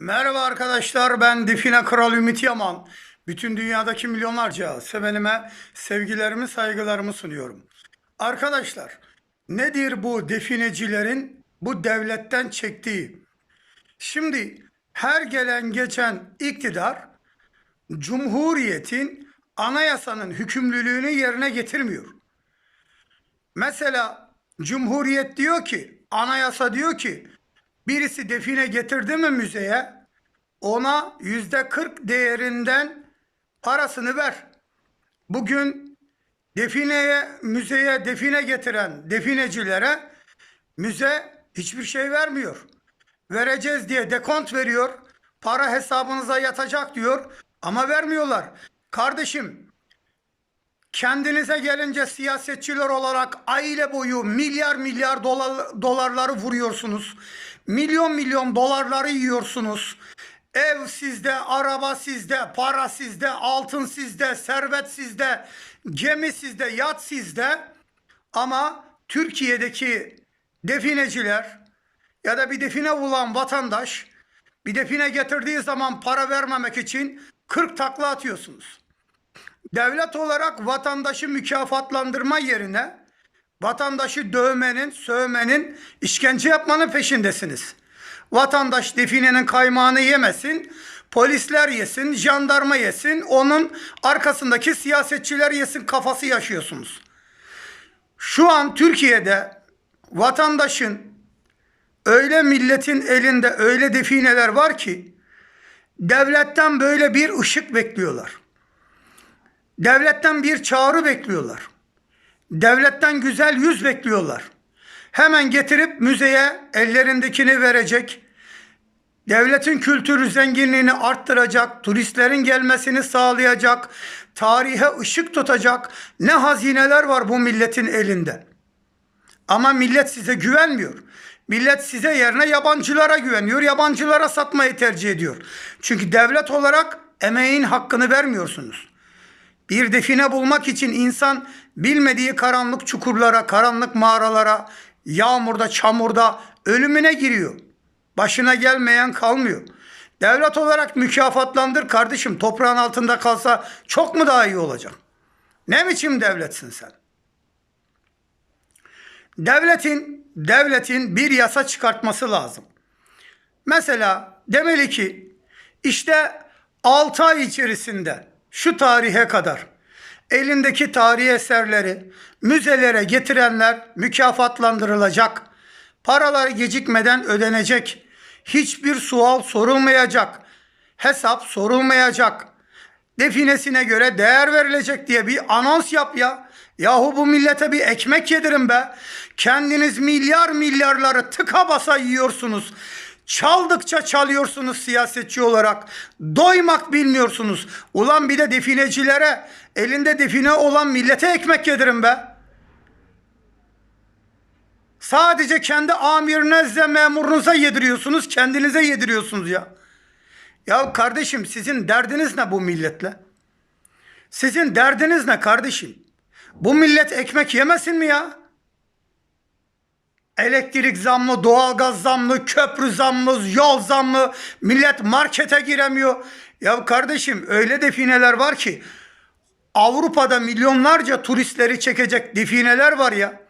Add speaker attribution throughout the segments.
Speaker 1: Merhaba arkadaşlar ben Define Kral Ümit Yaman. Bütün dünyadaki milyonlarca sevenime sevgilerimi saygılarımı sunuyorum. Arkadaşlar nedir bu definecilerin bu devletten çektiği? Şimdi her gelen geçen iktidar Cumhuriyetin anayasanın hükümlülüğünü yerine getirmiyor. Mesela Cumhuriyet diyor ki, anayasa diyor ki birisi define getirdi mi müzeye ona yüzde 40 değerinden parasını ver. Bugün defineye, müzeye define getiren definecilere müze hiçbir şey vermiyor. Vereceğiz diye dekont veriyor. Para hesabınıza yatacak diyor ama vermiyorlar. Kardeşim Kendinize gelince siyasetçiler olarak aile boyu milyar milyar dolar, dolarları vuruyorsunuz. Milyon milyon dolarları yiyorsunuz. Ev sizde, araba sizde, para sizde, altın sizde, servet sizde, gemi sizde, yat sizde. Ama Türkiye'deki defineciler ya da bir define bulan vatandaş bir define getirdiği zaman para vermemek için 40 takla atıyorsunuz. Devlet olarak vatandaşı mükafatlandırma yerine vatandaşı dövmenin, sövmenin, işkence yapmanın peşindesiniz. Vatandaş definenin kaymağını yemesin, polisler yesin, jandarma yesin, onun arkasındaki siyasetçiler yesin kafası yaşıyorsunuz. Şu an Türkiye'de vatandaşın öyle milletin elinde öyle defineler var ki devletten böyle bir ışık bekliyorlar. Devletten bir çağrı bekliyorlar. Devletten güzel yüz bekliyorlar. Hemen getirip müzeye ellerindekini verecek. Devletin kültürü zenginliğini arttıracak, turistlerin gelmesini sağlayacak, tarihe ışık tutacak ne hazineler var bu milletin elinde. Ama millet size güvenmiyor. Millet size yerine yabancılara güveniyor, yabancılara satmayı tercih ediyor. Çünkü devlet olarak emeğin hakkını vermiyorsunuz. Bir define bulmak için insan bilmediği karanlık çukurlara, karanlık mağaralara, yağmurda, çamurda ölümüne giriyor. Başına gelmeyen kalmıyor. Devlet olarak mükafatlandır kardeşim. Toprağın altında kalsa çok mu daha iyi olacak? Ne biçim devletsin sen? Devletin devletin bir yasa çıkartması lazım. Mesela demeli ki işte 6 ay içerisinde şu tarihe kadar elindeki tarihi eserleri müzelere getirenler mükafatlandırılacak. Paralar gecikmeden ödenecek. Hiçbir sual sorulmayacak. Hesap sorulmayacak. Definesine göre değer verilecek diye bir anons yap ya. Yahu bu millete bir ekmek yedirin be. Kendiniz milyar milyarları tıka basa yiyorsunuz. Çaldıkça çalıyorsunuz siyasetçi olarak. Doymak bilmiyorsunuz. Ulan bir de definecilere, elinde define olan millete ekmek yedirin be. Sadece kendi amirinize, memurunuza yediriyorsunuz, kendinize yediriyorsunuz ya. Ya kardeşim sizin derdiniz ne bu milletle? Sizin derdiniz ne kardeşim? Bu millet ekmek yemesin mi ya? Elektrik zamlı, doğalgaz zamlı, köprü zamlı, yol zamlı, millet markete giremiyor. Ya kardeşim öyle defineler var ki Avrupa'da milyonlarca turistleri çekecek defineler var ya.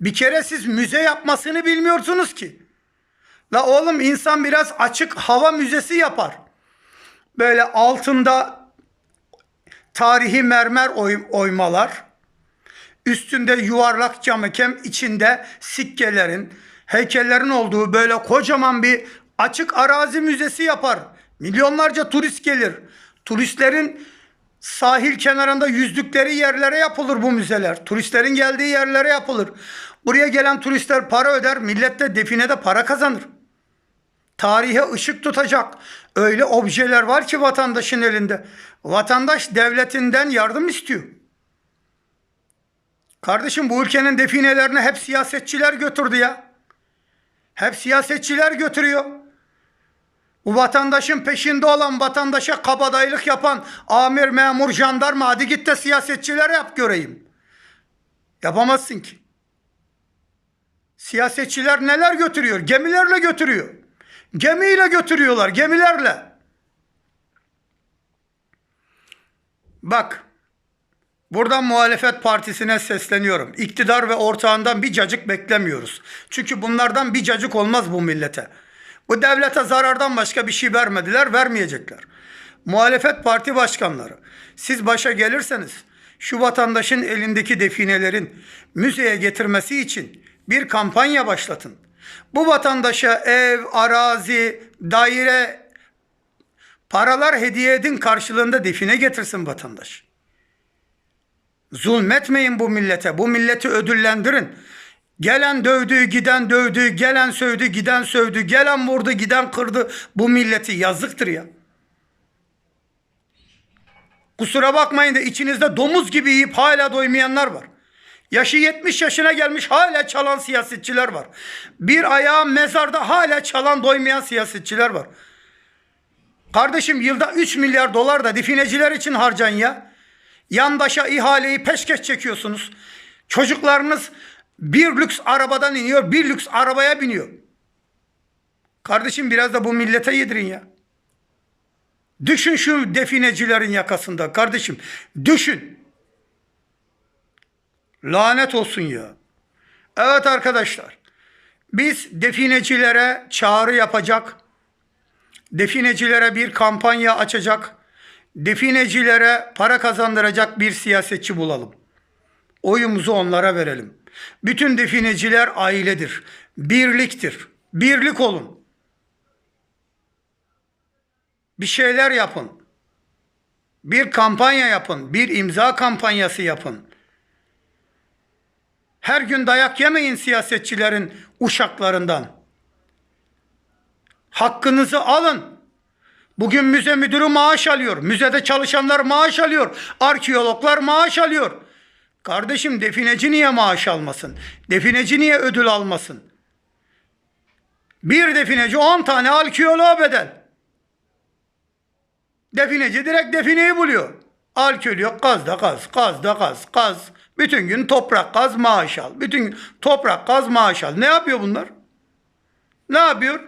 Speaker 1: Bir kere siz müze yapmasını bilmiyorsunuz ki. La oğlum insan biraz açık hava müzesi yapar. Böyle altında tarihi mermer oy- oymalar. Üstünde yuvarlak cam kem içinde sikkelerin, heykellerin olduğu böyle kocaman bir açık arazi müzesi yapar. Milyonlarca turist gelir. Turistlerin sahil kenarında yüzdükleri yerlere yapılır bu müzeler. Turistlerin geldiği yerlere yapılır. Buraya gelen turistler para öder, millet de definede para kazanır. Tarihe ışık tutacak öyle objeler var ki vatandaşın elinde. Vatandaş devletinden yardım istiyor. Kardeşim bu ülkenin definelerini hep siyasetçiler götürdü ya. Hep siyasetçiler götürüyor. Bu vatandaşın peşinde olan vatandaşa kabadayılık yapan amir, memur, jandarma hadi git de siyasetçiler yap göreyim. Yapamazsın ki. Siyasetçiler neler götürüyor? Gemilerle götürüyor. Gemiyle götürüyorlar, gemilerle. Bak, buradan muhalefet partisine sesleniyorum. İktidar ve ortağından bir cacık beklemiyoruz. Çünkü bunlardan bir cacık olmaz bu millete. Bu devlete zarardan başka bir şey vermediler, vermeyecekler. Muhalefet parti başkanları, siz başa gelirseniz şu vatandaşın elindeki definelerin müzeye getirmesi için bir kampanya başlatın. Bu vatandaşa ev, arazi, daire, paralar hediye edin karşılığında define getirsin vatandaş. Zulmetmeyin bu millete. Bu milleti ödüllendirin. Gelen dövdü, giden dövdü, gelen sövdü, giden sövdü, gelen vurdu, giden kırdı. Bu milleti yazıktır ya. Kusura bakmayın da içinizde domuz gibi yiyip hala doymayanlar var. Yaşı 70 yaşına gelmiş hala çalan siyasetçiler var. Bir ayağı mezarda hala çalan doymayan siyasetçiler var. Kardeşim yılda 3 milyar dolar da defineciler için harcan ya. Yandaşa ihaleyi peşkeş çekiyorsunuz. Çocuklarınız bir lüks arabadan iniyor, bir lüks arabaya biniyor. Kardeşim biraz da bu millete yedirin ya. Düşün şu definecilerin yakasında kardeşim. Düşün. Lanet olsun ya. Evet arkadaşlar. Biz definecilere çağrı yapacak. Definecilere bir kampanya açacak. Definecilere para kazandıracak bir siyasetçi bulalım. Oyumuzu onlara verelim. Bütün defineciler ailedir. Birliktir. Birlik olun. Bir şeyler yapın. Bir kampanya yapın. Bir imza kampanyası yapın. Her gün dayak yemeyin siyasetçilerin uşaklarından. Hakkınızı alın. Bugün müze müdürü maaş alıyor. Müzede çalışanlar maaş alıyor. Arkeologlar maaş alıyor. Kardeşim defineci niye maaş almasın? Defineci niye ödül almasın? Bir defineci 10 tane arkeoloğa bedel. Defineci direkt defineyi buluyor. Arkeolog kaz da kaz, kaz da kaz, kaz. Bütün gün toprak kaz maaş al. Bütün gün toprak kaz maaş al. Ne yapıyor bunlar? Ne yapıyor?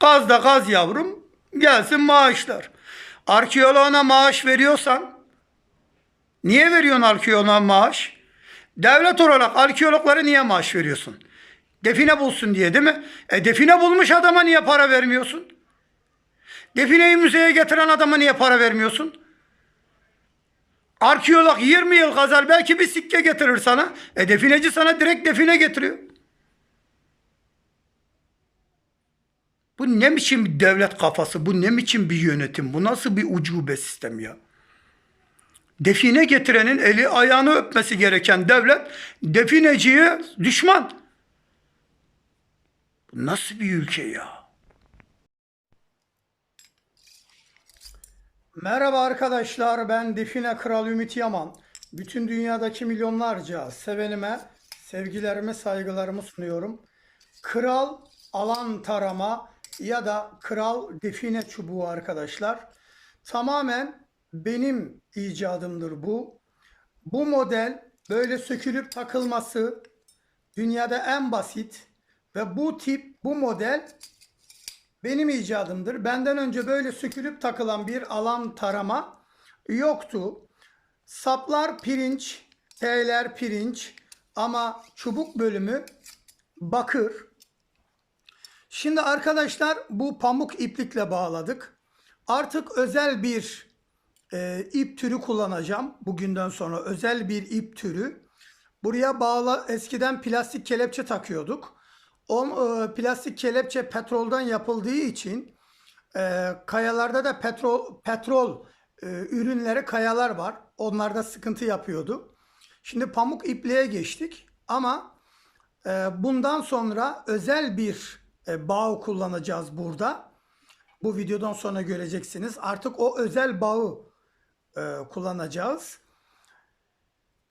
Speaker 1: Kaz da kaz yavrum gelsin maaşlar. Arkeoloğuna maaş veriyorsan niye veriyorsun arkeoloğa maaş? Devlet olarak arkeologlara niye maaş veriyorsun? Define bulsun diye değil mi? E define bulmuş adama niye para vermiyorsun? Defineyi müzeye getiren adama niye para vermiyorsun? Arkeolog 20 yıl kazar belki bir sikke getirir sana. E defineci sana direkt define getiriyor. Bu ne biçim bir devlet kafası? Bu ne biçim bir yönetim? Bu nasıl bir ucube sistem ya? Define getirenin eli ayağını öpmesi gereken devlet defineciye düşman. Bu nasıl bir ülke ya? Merhaba arkadaşlar ben Define Kral Ümit Yaman. Bütün dünyadaki milyonlarca sevenime sevgilerimi saygılarımı sunuyorum. Kral alan tarama ya da kral define çubuğu arkadaşlar. Tamamen benim icadımdır bu. Bu model böyle sökülüp takılması dünyada en basit ve bu tip bu model benim icadımdır. Benden önce böyle sökülüp takılan bir alan tarama yoktu. Saplar pirinç, T'ler pirinç ama çubuk bölümü bakır. Şimdi arkadaşlar bu pamuk iplikle bağladık. Artık özel bir e, ip türü kullanacağım. Bugünden sonra özel bir ip türü. Buraya bağla eskiden plastik kelepçe takıyorduk. O e, plastik kelepçe petroldan yapıldığı için e, kayalarda da petrol petrol e, ürünleri kayalar var. Onlarda sıkıntı yapıyordu. Şimdi pamuk ipliğe geçtik ama e, bundan sonra özel bir e, bağ kullanacağız burada. Bu videodan sonra göreceksiniz. Artık o özel bağı e, kullanacağız.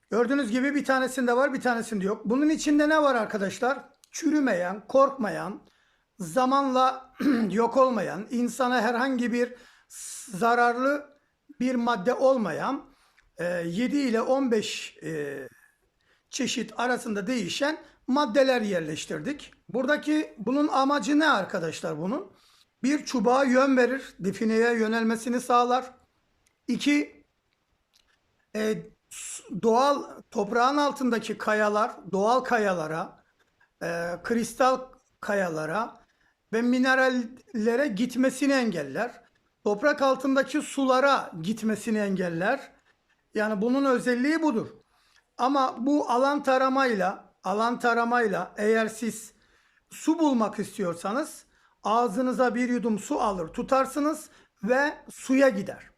Speaker 1: Gördüğünüz gibi bir tanesinde var bir tanesinde yok. Bunun içinde ne var arkadaşlar? Çürümeyen, korkmayan, zamanla yok olmayan, insana herhangi bir zararlı bir madde olmayan e, 7 ile 15 e, çeşit arasında değişen maddeler yerleştirdik. Buradaki bunun amacı ne arkadaşlar bunun? Bir çubuğa yön verir, difineye yönelmesini sağlar. İki, e, doğal toprağın altındaki kayalar, doğal kayalara, e, kristal kayalara ve minerallere gitmesini engeller. Toprak altındaki sulara gitmesini engeller. Yani bunun özelliği budur. Ama bu alan taramayla, alan taramayla eğer siz su bulmak istiyorsanız ağzınıza bir yudum su alır tutarsınız ve suya gider.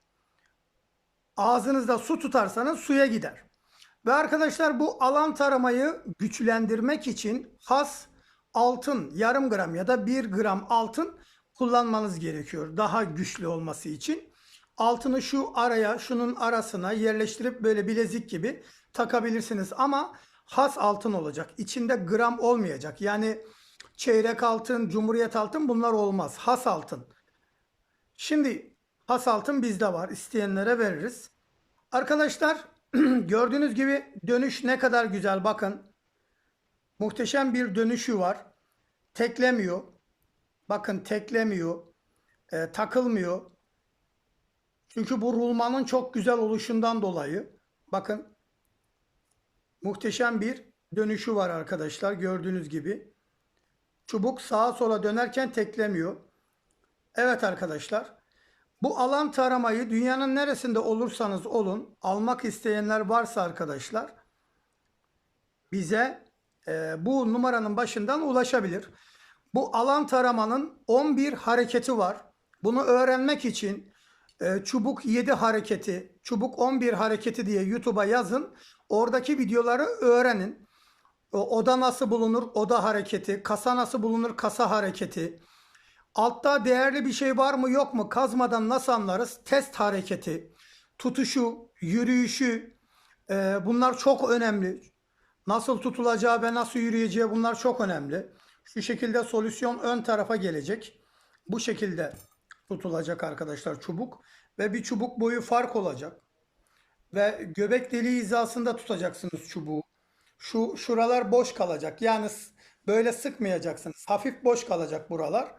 Speaker 1: Ağzınızda su tutarsanız suya gider. Ve arkadaşlar bu alan taramayı güçlendirmek için has altın yarım gram ya da bir gram altın kullanmanız gerekiyor. Daha güçlü olması için. Altını şu araya şunun arasına yerleştirip böyle bilezik gibi takabilirsiniz. Ama has altın olacak. İçinde gram olmayacak. Yani çeyrek altın, cumhuriyet altın bunlar olmaz. Has altın. Şimdi has altın bizde var. İsteyenlere veririz. Arkadaşlar gördüğünüz gibi dönüş ne kadar güzel bakın. Muhteşem bir dönüşü var. Teklemiyor. Bakın teklemiyor. e, takılmıyor. Çünkü bu rulmanın çok güzel oluşundan dolayı. Bakın. Muhteşem bir dönüşü var arkadaşlar. Gördüğünüz gibi. Çubuk sağa sola dönerken teklemiyor. Evet arkadaşlar. Bu alan taramayı dünyanın neresinde olursanız olun almak isteyenler varsa arkadaşlar bize e, bu numaranın başından ulaşabilir. Bu alan taramanın 11 hareketi var. Bunu öğrenmek için e, çubuk 7 hareketi, çubuk 11 hareketi diye YouTube'a yazın. Oradaki videoları öğrenin. Oda nasıl bulunur? Oda hareketi. Kasa nasıl bulunur? Kasa hareketi. Altta değerli bir şey var mı yok mu? Kazmadan nasıl anlarız? Test hareketi, tutuşu, yürüyüşü e, bunlar çok önemli. Nasıl tutulacağı ve nasıl yürüyeceği bunlar çok önemli. Şu şekilde solüsyon ön tarafa gelecek. Bu şekilde tutulacak arkadaşlar çubuk. Ve bir çubuk boyu fark olacak. Ve göbek deliği hizasında tutacaksınız çubuğu. Şu şuralar boş kalacak. Yani böyle sıkmayacaksınız. Hafif boş kalacak buralar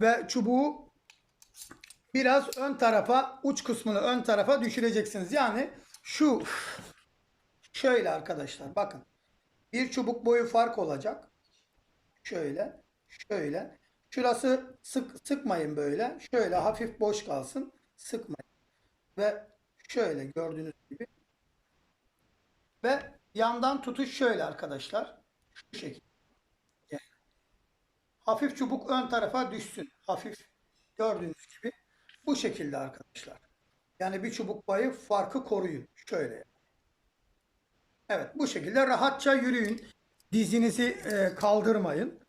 Speaker 1: ve çubuğu biraz ön tarafa uç kısmını ön tarafa düşüreceksiniz. Yani şu şöyle arkadaşlar bakın. Bir çubuk boyu fark olacak. Şöyle şöyle. Şurası sık sıkmayın böyle. Şöyle hafif boş kalsın. Sıkmayın. Ve şöyle gördüğünüz gibi. Ve yandan tutuş şöyle arkadaşlar. Şu şekilde. Hafif çubuk ön tarafa düşsün. Hafif gördüğünüz gibi bu şekilde arkadaşlar. Yani bir çubuk payı farkı koruyun. Şöyle. Evet bu şekilde rahatça yürüyün. Dizinizi e, kaldırmayın.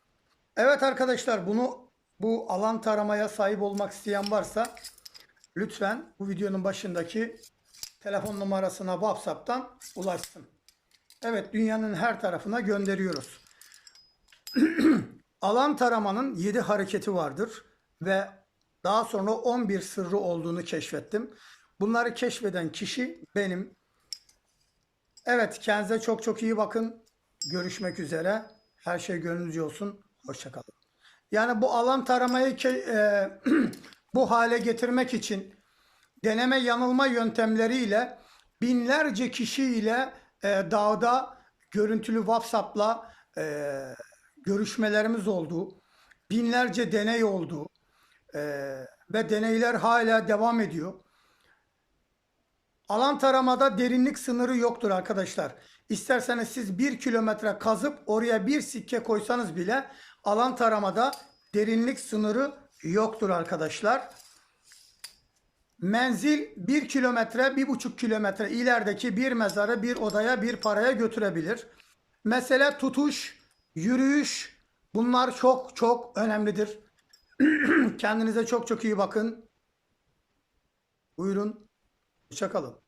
Speaker 1: Evet arkadaşlar bunu bu alan taramaya sahip olmak isteyen varsa lütfen bu videonun başındaki telefon numarasına WhatsApp'tan ulaşsın. Evet dünyanın her tarafına gönderiyoruz. Alan taramanın 7 hareketi vardır ve daha sonra 11 sırrı olduğunu keşfettim. Bunları keşfeden kişi benim. Evet kendinize çok çok iyi bakın. Görüşmek üzere. Her şey gönlünüzce olsun. Hoşçakalın. Yani bu alan taramayı e, bu hale getirmek için deneme yanılma yöntemleriyle binlerce kişiyle e, dağda görüntülü WhatsApp'la e, görüşmelerimiz oldu. Binlerce deney oldu. E, ve deneyler hala devam ediyor. Alan taramada derinlik sınırı yoktur arkadaşlar. İsterseniz siz bir kilometre kazıp oraya bir sikke koysanız bile alan taramada derinlik sınırı yoktur arkadaşlar. Menzil 1 kilometre, 1,5 kilometre ilerideki bir mezarı bir odaya bir paraya götürebilir. Mesele tutuş, yürüyüş bunlar çok çok önemlidir. Kendinize çok çok iyi bakın. Buyurun. Hoşçakalın.